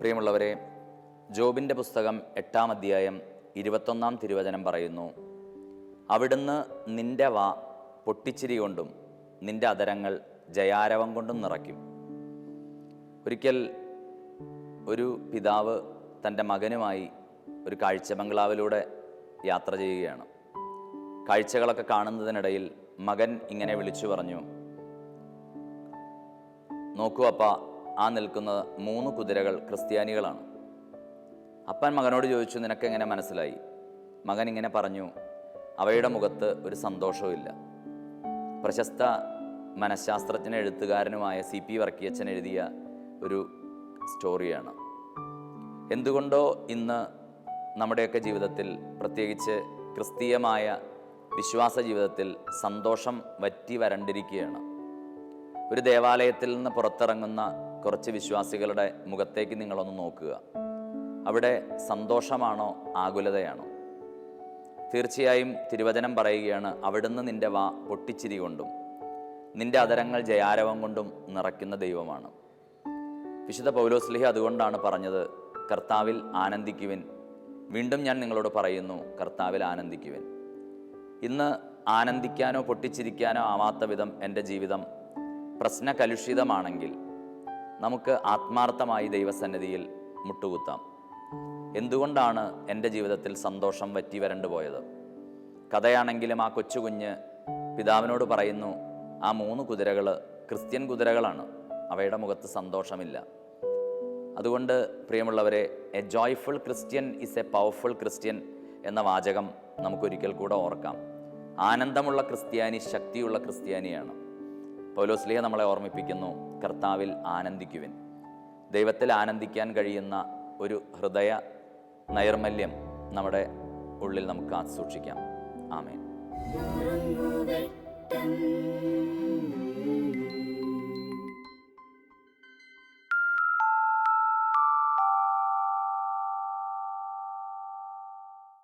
പ്രിയമുള്ളവരെ ജോബിന്റെ പുസ്തകം എട്ടാം അധ്യായം ഇരുപത്തൊന്നാം തിരുവചനം പറയുന്നു. അവിടുന്ന് നിന്റെ വാ പൊട്ടിച്ചിരി കൊണ്ടും നിന്റെ അതരങ്ങൾ ജയാരവം കൊണ്ടും നിറയ്ക്കും. ഒരിക്കൽ ഒരു പിതാവ് തന്റെ മകനുമായി ഒരു കാഴ്ച ബംഗ്ലാവിലൂടെ യാത്ര ചെയ്യുകയാണ്. കാഴ്ചകളൊക്കെ കാണുന്നതിനിടയിൽ മകൻ ഇങ്ങനെ വിളിച്ചു പറഞ്ഞു നോക്കൂ അപ്പ ആ നിൽക്കുന്ന മൂന്ന് കുതിരകൾ ക്രിസ്ത്യാനികളാണ്. അപ്പൻ മകനോട് ചോദിച്ചു നിനക്ക് എങ്ങനെ മനസ്സിലായി? മകൻ ഇങ്ങനെ പറഞ്ഞു അവയുടെ മുഖത്ത് ഒരു സന്തോഷവുമില്ല. പ്രശസ്ത മനഃശാസ്ത്രജ്ഞ എഴുത്തുകാരനുമായ സി പി വർക്കിയച്ചൻ എഴുതിയ ഒരു സ്റ്റോറിയാണ്. എന്തുകൊണ്ടോ ഇന്ന് നമ്മുടെയൊക്കെ ജീവിതത്തിൽ പ്രത്യേകിച്ച് ക്രിസ്തീയമായ വിശ്വാസ ജീവിതത്തിൽ സന്തോഷം വറ്റി വരണ്ടിരിക്കുകയാണ്. ഒരു ദേവാലയത്തിൽ നിന്ന് പുറത്തിറങ്ങുന്ന കുറച്ച് വിശ്വാസികളുടെ മുഖത്തേക്ക് നിങ്ങളൊന്ന് നോക്കുക. അവിടെ സന്തോഷമാണോ ആകുലതയാണോ? തീർച്ചയായും തിരുവചനം പറയുകയാണ് അവിടുന്ന് നിന്റെ വാ പൊട്ടിച്ചിരി കൊണ്ടും നിന്റെ അതരങ്ങൾ ജയാരവം കൊണ്ടും നിറയ്ക്കുന്ന ദൈവമാണ്. വിശുദ്ധ പൗലോസ്ലിഹ അതുകൊണ്ടാണ് പറഞ്ഞത് കർത്താവിൽ ആനന്ദിക്കുവിൻ. വീണ്ടും ഞാൻ നിങ്ങളോട് പറയുന്നു കർത്താവിൽ ആനന്ദിക്കുവിൻ. ഇന്ന് ആനന്ദിക്കാനോ പൊട്ടിച്ചിരിക്കാനോ ആവാത്ത വിധം എന്റെ ജീവിതം പ്രശ്നകലുഷിതമാണെങ്കിൽ നമുക്ക് ആത്മാർത്ഥമായി ദൈവസന്നിധിയിൽ മുട്ടുകുത്താം. എന്തുകൊണ്ടാണ് എന്റെ ജീവിതത്തിൽ സന്തോഷം വറ്റി വരണ്ടു പോയത്? കഥയാണെങ്കിലും ആ കൊച്ചുകുഞ്ഞ് പിതാവിനോട് പറയുന്നു ആ മൂന്ന് കുതിരകൾ ക്രിസ്ത്യൻ കുതിരകളാണ്. അവയുടെ മുഖത്ത് സന്തോഷമില്ല. അതുകൊണ്ട് പ്രിയമുള്ളവരെ a joyful Christian is a powerful Christian എന്ന വാചകം നമുക്കൊരിക്കൽ കൂടെ ഓർക്കാം. ആനന്ദമുള്ള ക്രിസ്ത്യാനി ശക്തിയുള്ള ക്രിസ്ത്യാനിയാണ്. പൗലോസ്ലിഹ നമ്മളെ ഓർമ്മിപ്പിക്കുന്നു കർത്താവിൽ ആനന്ദിക്കുവിൻ. ദൈവത്തിൽ ആനന്ദിക്കാൻ കഴിയുന്ന ഒരു ഹൃദയ നൈർമല്യം നമ്മുടെ ഉള്ളിൽ നമുക്ക് കാത്തു സൂക്ഷിക്കാം. ആമേൻ.